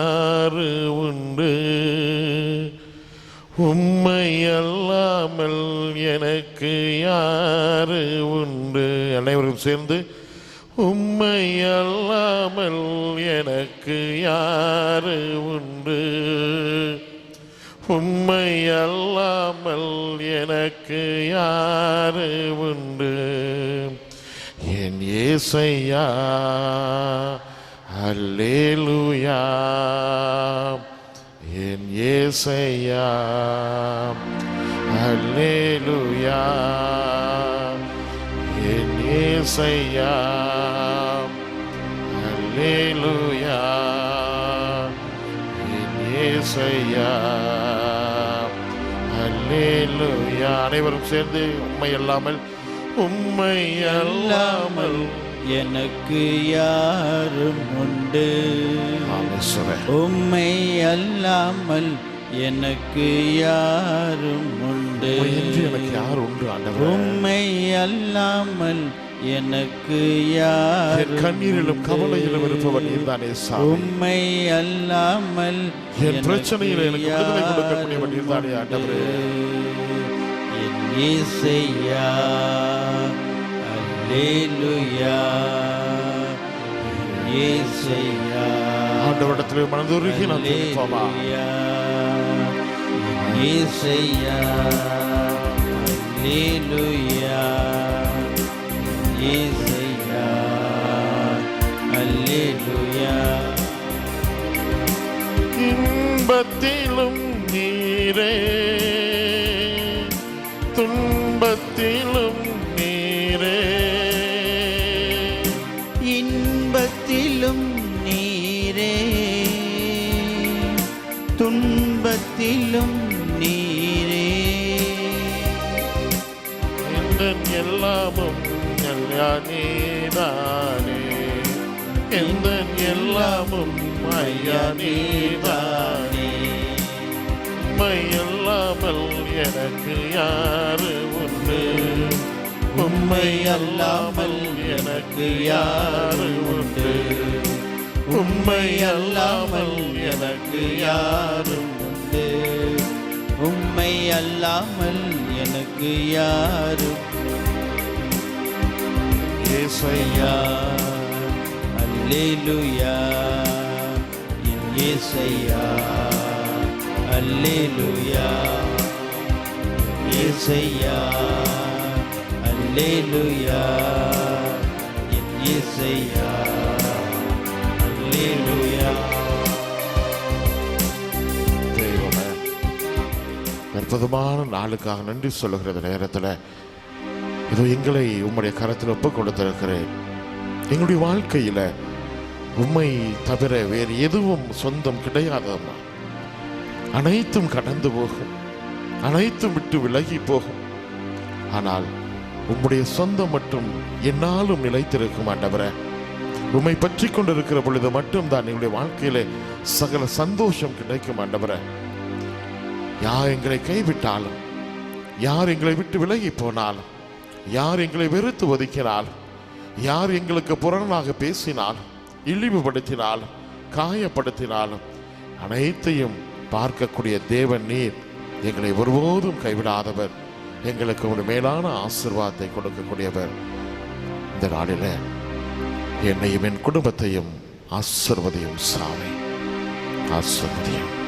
யாரு உண்டு. உம்மை அல்லாமல் எனக்கு யாரு உண்டு. அனைவரும் சேர்ந்து உம்மை அல்லாமல் எனக்கு யாரு உண்டு. உம்மை அல்லாமல் எனக்கு யாரு உண்டு. என் ஏசையா அல்லேலூயா என் ஏசையா அல்லேலூயா என் ஏசையா அல்லேலூயா என் ஏசையா அல்லேலூயா அனைவரும் சேர்ந்து உண்மை அல்லாமல் உண்மை அல்லாமல் எனக்கு யாரும் உண்டு. உம்மை அல்லாமல் எனக்கு யாரும் உண்டு. எனக்கு யார் உண்டு ஆண்டவர்? உம்மை அல்லாமல் எனக்கு என் யாரும் கண்ணீரிலும் கவலையிலும் இருப்பவர் நீர்தானே சாமி? உம்மை அல்லாமல் என் பிரச்சனையில எனக்கு விடுதலை கொடுக்கக்கூடியவர் நீர்தானே ஆண்டவரே? என் இசையா ஆண்டவரிடத்தில் மனதுருகி அல்லேலூயா என் இசையா அல்லேலூயா இசையா அல்லேலூயா இன்பத்திலும் நீரே. துன்பத்திலும் நீரே. எந்தன் எல்லாமும் எல்லா நீதானே எந்தன் எல்லாமும் ஐயா நீதானே உம்மை எனக்கு யாரு உண்டு? உம்மை அல்லாமல் எனக்கு யாரு உம்மை அல்லாமல் எனக்கு யாரும் உண்டு உம்மை அல்லாமல் எனக்கு யாரும் ஏசையா அல்லேலுயா என் ஏசையா அல்லேலுயா. ஏசையா அல்லேலுயா என் ஏசையா. அற்புதமான நாளுக்காக நன்றி சொல்லுகிறது நேரத்தில் இதோ எங்களை உம்முடைய கரத்தில் ஒப்பு கொடுத்திருக்கிறேன். எங்களுடைய வாழ்க்கையில் உண்மை தவிர வேறு எதுவும் சொந்தம் கிடையாதம்மா. அனைத்தும் கடந்து போகும். அனைத்தும் விட்டு விலகி போகும். ஆனால் உம்முடைய சொந்தம் மட்டும் என்னாலும் நிலைத்திருக்கும் தவிர? உண்மை பற்றி கொண்டிருக்கிற பொழுது மட்டும்தான் எங்களுடைய வாழ்க்கையிலே சகல சந்தோஷம் கிடைக்கும் ஆண்டவரே. யார் எங்களை கைவிட்டாலும் யார் எங்களை விட்டு விலகி போனாலும் யார் எங்களை வெறுத்து ஒதுக்கினாலும் யார் எங்களுக்கு புறனாக பேசினாலும் இழிவுபடுத்தினாலும் காயப்படுத்தினாலும் அனைத்தையும் பார்க்கக்கூடிய தேவன் நீர் எங்களை ஒருபோதும் கைவிடாதவர். எங்களுக்கு ஒரு மேலான ஆசிர்வாதத்தை கொடுக்கக்கூடியவர். இந்த நாளில் என்னையும் என் குடும்பத்தையும் ஆசிர்வதையும் சாமி. ஆசிர்வதையும்.